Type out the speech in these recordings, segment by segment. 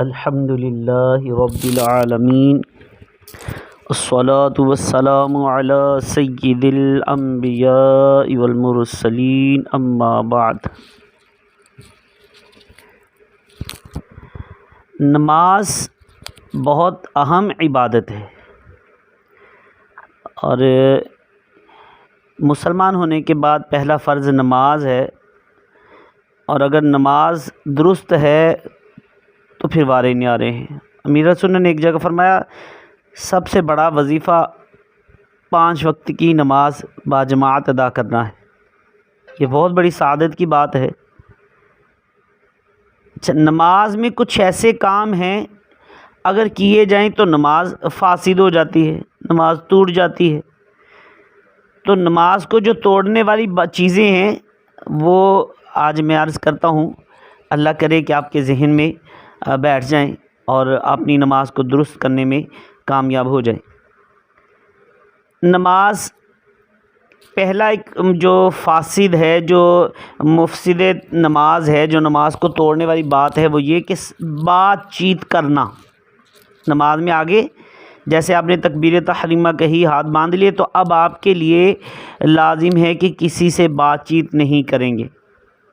अल्हम्दुलिल्लाह रब्बिलआलमीन अस्सलातु वस्सलामु अला सय्यिदिल अंबिया वल मुरसलीन, अम्मा बाद। नमाज़ बहुत अहम इबादत है। और मुसलमान होने के बाद पहला फ़र्ज़ नमाज़ है। और अगर नमाज़ दुरुस्त है तो फिर वारे नहीं आ रहे हैं। अमीर सुन ने एक जगह फरमाया, सबसे बड़ा वजीफ़ा पाँच वक्त की नमाज़ बाजमात अदा करना है। ये बहुत बड़ी सादत की बात है। नमाज़ में कुछ ऐसे काम हैं, अगर किए जाएँ तो नमाज़ फासिद हो जाती है, नमाज़ टूट जाती है। तो नमाज़ को जो तोड़ने वाली चीज़ें हैं, वो आज मैं अर्ज़ करता हूँ, अल्लाह करे कि आपके जहन में बैठ जाएँ और अपनी नमाज़ को दुरुस्त करने में कामयाब हो जाएँ। नमाज़ पहला एक जो फासिद है, जो मुफसद नमाज़ है, जो नमाज़ को तोड़ने वाली बात है, वो ये कि बातचीत करना। नमाज़ में आगे, जैसे आपने तकबीर तहरीमा कही, हाथ बाँध लिए तो अब आपके लिए लाजिम है कि किसी से बातचीत नहीं करेंगे।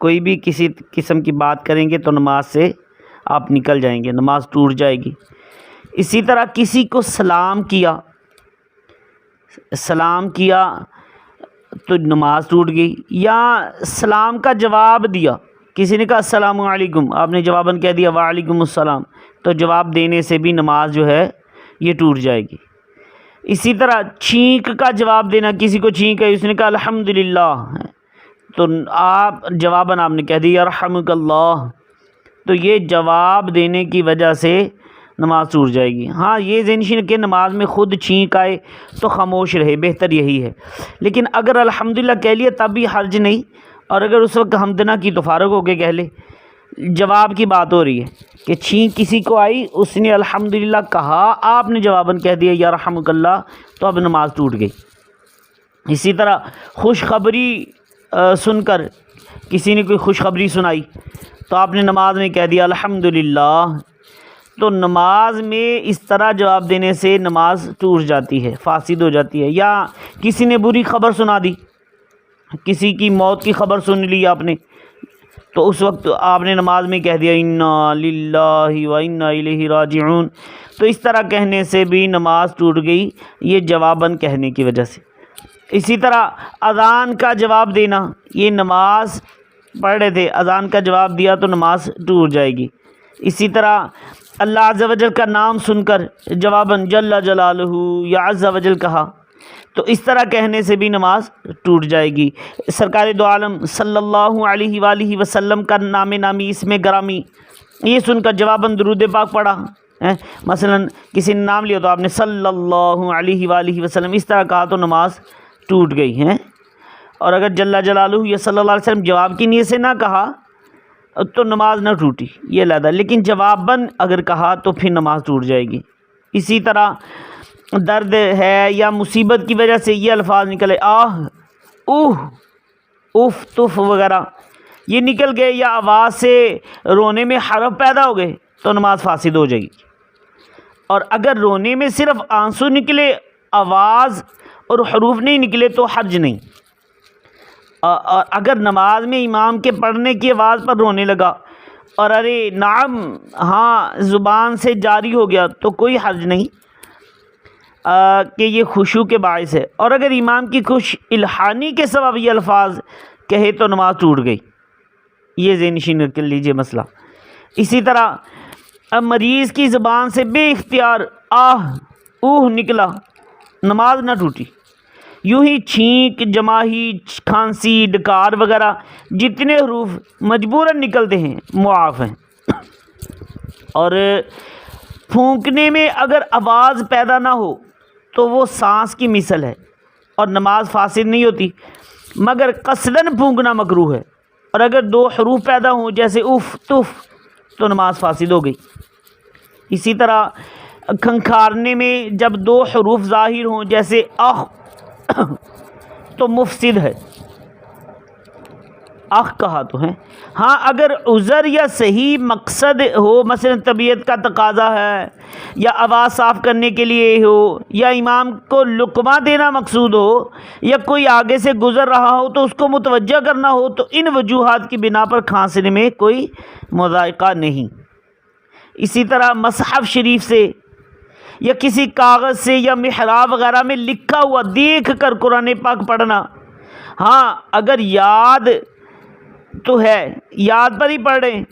कोई भी किसी किस्म की बात करेंगे तो नमाज़ से आप निकल जाएँगे, नमाज़ टूट जाएगी। इसी तरह किसी को सलाम किया सलाम किया तो नमाज़ टूट गई, या सलाम का जवाब दिया, किसी ने कहा, अस्सलाम वालेकुम आपने जवाबन कह दिया, वालेकुम अस्सलाम तो जवाब देने से भी नमाज़ जो है, ये टूट जाएगी। इसी तरह छींक का जवाब देना, किसी को छींक है, उसने कहा, अल्हम्दुलिल्लाह तो आप जवाबन आपने कह दिया रहमकल्लाह तो ये जवाब देने की वजह से नमाज़ टूट जाएगी। हाँ ये जहनशीन के नमाज़ में ख़ुद छींक आए तो खामोश रहे, बेहतर यही है। लेकिन अगर अल्हम्दुलिल्लाह कह लिया, तब भी हर्ज नहीं। और अगर उस वक्त हमदना की तो फ़ारग होके कह ले। जवाब की बात हो रही है कि छींक किसी को आई, उसने अल्हम्दुलिल्लाह कहा, आपने जवाबन कह दिया, या रहमकल्ला तो अब नमाज़ टूट गई। इसी तरह खुशखबरी सुनकर किसी ने कोई खुशखबरी सुनाई तो आपने नमाज़ में कह दिया, अल्हम्दुलिल्लाह। तो नमाज़ में इस तरह जवाब देने से नमाज़ टूट जाती है, फासिद हो जाती है। या किसी ने बुरी खबर सुना दी, किसी की मौत की खबर सुन ली आपने तो उस वक्त आपने नमाज़ में कह दिया, इन्ना लिल्लाहि व इन्ना इलैहि राजिऊन। तो इस तरह कहने से भी नमाज़ टूट गई, ये जवाबन कहने की वजह से। इसी तरह अज़ान का जवाब देना, ये नमाज़ पढ़ रहे थे। अज़ान का जवाब दिया तो नमाज़ टूट जाएगी। इसी तरह अल्लाह वजल का नाम सुनकर जवाबन, जल्ला जलालहू, या वजल कहा तो इस तरह कहने से भी नमाज़ टूट जाएगी। सरकार दो आलम सल्लल्लाहु अलैहि वसल्लम का नाम नामी इसमें ग्रामी, ये सुनकर जवाबन दरूद पाक पढ़ा, है। मसलन किसी ने नाम लिया तो आपने सल्लल्लाहु अलैहि वसल्लम, इस तरह कहा तो नमाज़ टूट गई, है। और अगर जल्ला जलालू या अलैहि वसल्लम जवाब की नीयत से ना कहा तो नमाज़ ना टूटी, ये लदा। लेकिन जवाबन अगर कहा तो फिर नमाज़ टूट जाएगी। इसी तरह दर्द है या मुसीबत की वजह से ये अल्फाज निकले आह, उह, उफ, तुफ वगैरह, ये निकल गए या आवाज़ से रोने में हरफ पैदा हो गए तो नमाज़ फासिद हो जाएगी। और अगर रोने में सिर्फ़ आँसू निकले, आवाज़ और हरूफ नहीं निकले तो हर्ज नहीं। और अगर नमाज़ में इमाम के पढ़ने की आवाज़ पर रोने लगा और अरे नाम हाँ ज़ुबान से जारी हो गया तो कोई हर्ज नहीं। कि ये खुशू के बायस है। और अगर इमाम की खुश इल्हानी के सबब ये अल्फाज कहे तो नमाज़ टूट गई। ये जहनशीन कर लीजिए मसला। इसी तरह अब मरीज़ की ज़बान से बे इख्तियार आह, ऊह निकला, नमाज़ ना टूटी। यूँ ही छींक, जमाही, खांसी, डकार वगैरह जितने हरूफ मजबूरन निकलते हैं, मुआफ़ हैं। और फूंकने में अगर आवाज़ पैदा ना हो तो वो सांस की मिसल है और नमाज़ फासिद नहीं होती। मगर कसदन फूंकना मकरू है और अगर दो हरूफ पैदा हों, जैसे उफ़, तुफ़ तो नमाज़ फासिद हो गई। इसी तरह खंखारने में जब दो हरूफ ज़ाहिर हों, जैसे अह तो मुफसिद है। आख कहा तो है। हाँ अगर उज़र या सही मकसद हो, मसलन तबीयत का तकाजा है, या आवाज़ साफ़ करने के लिए हो, या इमाम को लुकमा देना मकसूद हो, या कोई आगे से गुज़र रहा हो तो उसको मुतवजह करना हो तो इन वजूहत की बिना पर खांसने में कोई मजायका नहीं। इसी तरह मसहफ़ शरीफ से या किसी कागज़ से या महराब वगैरह में लिखा हुआ देख कर कुरान पाक पढ़ना। हाँ अगर याद तो है, याद पर ही पढ़ें।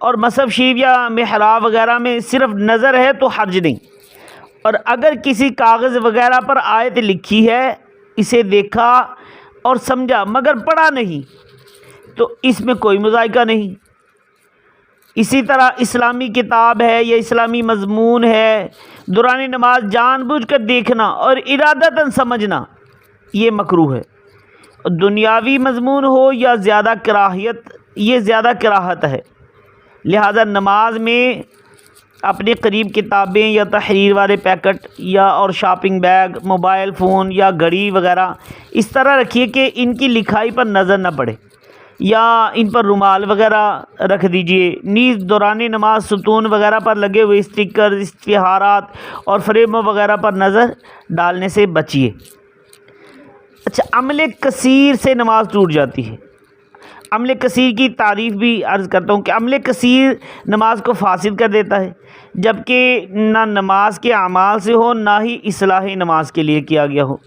और मसहफ़ शरीफ या महराब वगैरह में सिर्फ़ नज़र है तो हर्ज नहीं। और अगर किसी कागज़ वगैरह पर आयत लिखी है, इसे देखा और समझा, मगर पढ़ा नहीं तो इसमें कोई मजायका नहीं। इसी तरह इस्लामी किताब है, या इस्लामी मजमून है। दुरान नमाज़ जानबूझ कर देखना और इरादतन समझना, ये मकरू है। दुनियावी मजमून हो या ज़्यादा कराहियत, ये ज़्यादा कराहत है। लिहाजा नमाज़ में अपने करीब किताबें या तहरीर वाले पैकेट या और शॉपिंग बैग, मोबाइल फ़ोन या घड़ी वगैरह इस तरह रखिए कि इनकी लिखाई पर नज़र न पड़े। या इन पर रुमाल वगैरह रख दीजिए। नीज दौरान नमाज़, सतून वगैरह पर लगे हुए स्टिकर, इश्तहारात और फ्रेम वगैरह पर नज़र डालने से बचिए। अच्छा अमले कसीर से नमाज़ टूट जाती है। अमल कसीर की तारीफ़ भी अर्ज़ करता हूँ कि अमल कसीर नमाज़ को फासिल कर देता है, जबकि ना नमाज़ के अमाल से हो, ना ही असलाह नमाज़ के लिए किया गया हो।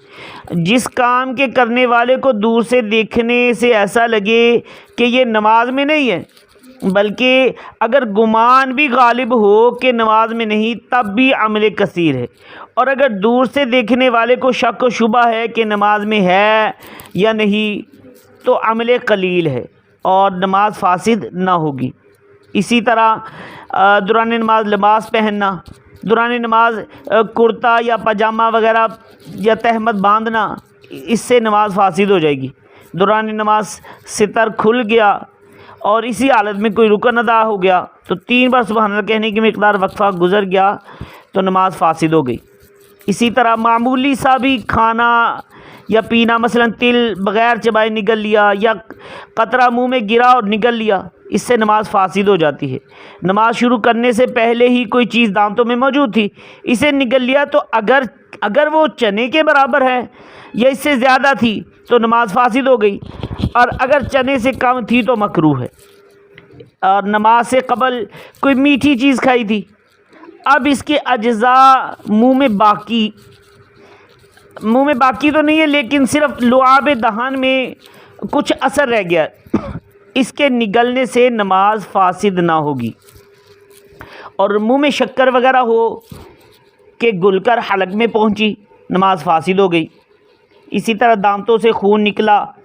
जिस काम के करने वाले को दूर से देखने से ऐसा लगे कि ये नमाज़ में नहीं है, बल्कि अगर गुमान भी गालिब हो कि नमाज़ में नहीं, तब भी अमल कसीर है। और अगर दूर से देखने वाले को शक व शुबा है कि नमाज़ में है या नहीं तो अमल कलील है और नमाज़ फासिद ना होगी। इसी तरह दुरान नमाज़ लिबास पहनना, दुरान नमाज़ कुर्ता या पजामा वगैरह या तहमद बांधना, इससे नमाज़ फासिद हो जाएगी। दुरान नमाज़ सितर खुल गया और इसी हालत में कोई रुकन अदा हो गया तो तीन बार सुबह कहने की मकदार वक्फ़ा गुजर गया तो नमाज़ फासिद हो गई। इसी तरह मामूली सा भी खाना या पीना मसलन तिल बग़ैर चबाए निकल लिया, या कतरा मुँह में गिरा और निकल लिया, इससे नमाज़ फासिद हो जाती है। नमाज़ शुरू करने से पहले ही कोई चीज़ दांतों में मौजूद थी, इसे निकल लिया तो अगर अगर वो चने के बराबर है या इससे ज़्यादा थी तो नमाज़ फासिद हो गई। और अगर चने से कम थी तो मकरू है। और नमाज़ से कबल कोई मीठी चीज़ खाई थी। अब इसके अज्जा मुँह में बाकी मुँह में बाकी तो नहीं है, लेकिन सिर्फ़ लुआब दहान में कुछ असर रह गया। इसके निगलने से नमाज़ फासिद ना होगी। और मुँह में शक्कर वगैरह हो के गुलकर हलक में पहुँची, नमाज़ फासिद हो गई। इसी तरह दांतों से खून निकला।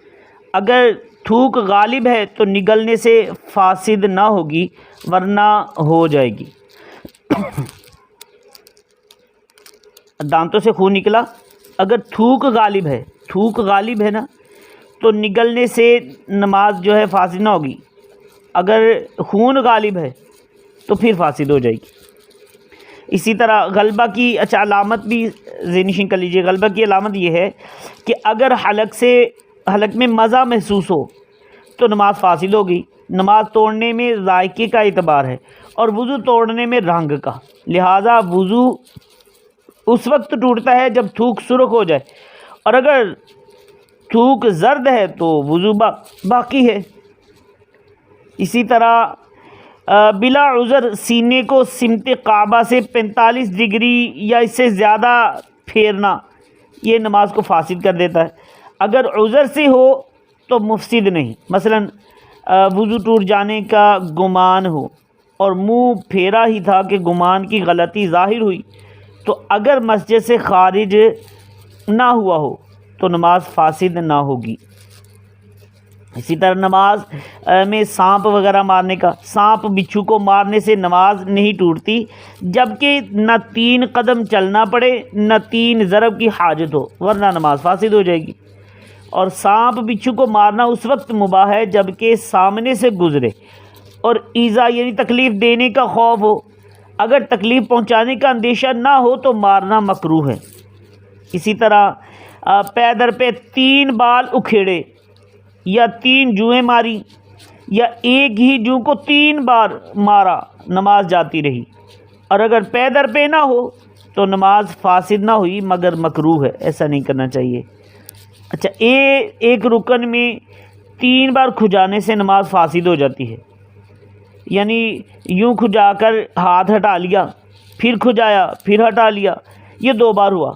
अगर थूक गालिब है तो निगलने से फासिद ना होगी, वरना हो जाएगी। दांतों से खून निकला। अगर थूक गालिब है, थूक गालिब है ना तो निकलने से नमाज़ जो है फासिद ना होगी। अगर खून गालिब है तो फिर फासिद हो जाएगी। इसी तरह गलबा की अच्छा अलामत भी जेनिशिंग कर लीजिए, गलबा की अलामत यह है कि अगर हलक से, हलक में मज़ा महसूस हो तो नमाज़ फासिल होगी नमाज़ तोड़ने में जायके का एतबार है और वज़ू तोड़ने में रंग का। लिहाजा वज़ू उस वक्त टूटता है जब थूक सुरख हो जाए। और अगर थूक जर्द है तो वज़ू बा, बाकी है। इसी तरह बिला उज़र सीने को सिमत काबा से 45 डिग्री या इससे ज़्यादा फेरना ये नमाज़ को फासिद कर देता है। अगर उज़र से हो तो मुफसिद नहीं। मसलन वज़ू टूट जाने का गुमान हो। और मुँह फेरा ही था कि गुमान की गलती ज़ाहिर हुई। तो अगर मस्जिद से खारिज ना हुआ हो तो नमाज़ फासिद ना होगी। इसी तरह नमाज़ में सांप वगैरह मारने का, सांप बिच्छू को मारने से नमाज़ नहीं टूटती, जबकि न तीन कदम चलना पड़े, न तीन ज़रब की हाजत हो, वरना नमाज़ फासिद हो जाएगी। और सांप बिच्छू को मारना उस वक्त मुबाह है, जबकि सामने से गुज़रे। और ईज़ा यानी तकलीफ़ देने का खौफ हो अगर तकलीफ़ पहुँचाने का अंदेशा ना हो तो मारना मकरू है। इसी तरह पैदर पे तीन बाल उखेड़े या तीन जुएँ मारी या एक ही जू को तीन बार मारा, नमाज़ जाती रही। और अगर पैदर पे ना हो तो नमाज़ फासिद ना हुई, मगर मकरू है। ऐसा नहीं करना चाहिए। अच्छा ए, एक रुकन में तीन बार खुजाने से नमाज़ फासिद हो जाती है। यानी यूँ खुजाकर हाथ हटा लिया, फिर खुजाया, फिर हटा लिया, ये दो बार हुआ।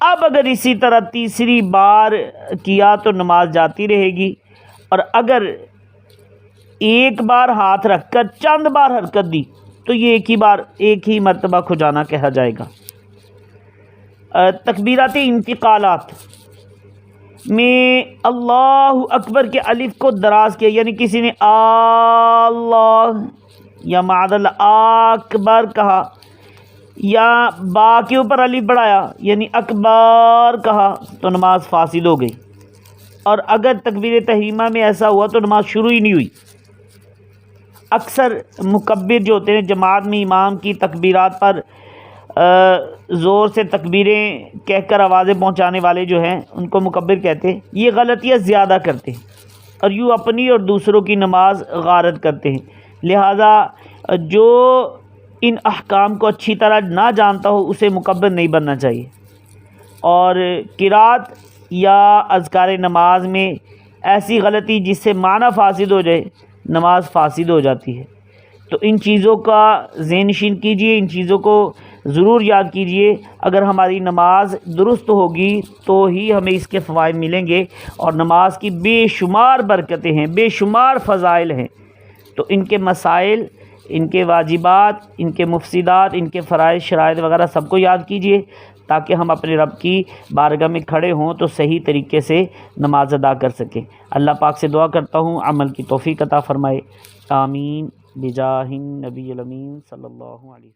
अब अगर इसी तरह तीसरी बार किया तो नमाज़ जाती रहेगी, और अगर एक बार हाथ रखकर चंद बार हरकत दी तो ये एक ही बार, एक ही मरतबा खुजाना कहा जाएगा। तकबीरत इंतकालात। में अल्लाह अकबर के अलिफ को दराज किया, यानी किसी ने अल्लाह या मादल अकबर कहा, या बा के ऊपर अलिफ बढ़ाया, यानी अकबर कहा तो नमाज़ फासिल हो गई। और अगर तकबीर तहरीमा में ऐसा हुआ तो नमाज़ शुरू ही नहीं हुई। अक्सर मुकब्बिर जो होते हैं, जमात में इमाम की तकबीरात पर ज़ोर से तकबीरें कहकर आवाज़ें पहुँचाने वाले जो हैं, उनको मुकबर कहते हैं, ये गलतियाँ ज़्यादा करते हैं और यूँ अपनी और दूसरों की नमाज़ गारत करते हैं। लिहाजा, जो इन अहकाम को अच्छी तरह ना जानता हो, उसे मुकबर नहीं बनना चाहिए। और किरात या अजकार नमाज़ में ऐसी गलती जिससे माना फासिद हो जाए, नमाज़ फासिद हो जाती है। तो इन चीज़ों का जेनशीन कीजिए, इन चीज़ों को ज़रूर याद कीजिए, अगर हमारी नमाज़ दुरुस्त होगी तो ही हमें इसके फ़वाद मिलेंगे। और नमाज़ की बेशुमार बरकतें हैं, बेशुमार फ़ज़ाइल हैं। तो इनके मसाइल, इनके वाजिबात, इनके मुफसदात, इनके फ़रज़ शराइ वगैरह सबको याद कीजिए, ताकि हम अपने रब की बारगाह में खड़े हों तो सही तरीके से नमाज़ अदा कर सकें। अल्लाह पाक से दुआ करता हूँ, अमल की तोफ़ी अता फ़रमाए। आमीन। बिजाहिन नबी सल्लल्लाहु अलैहि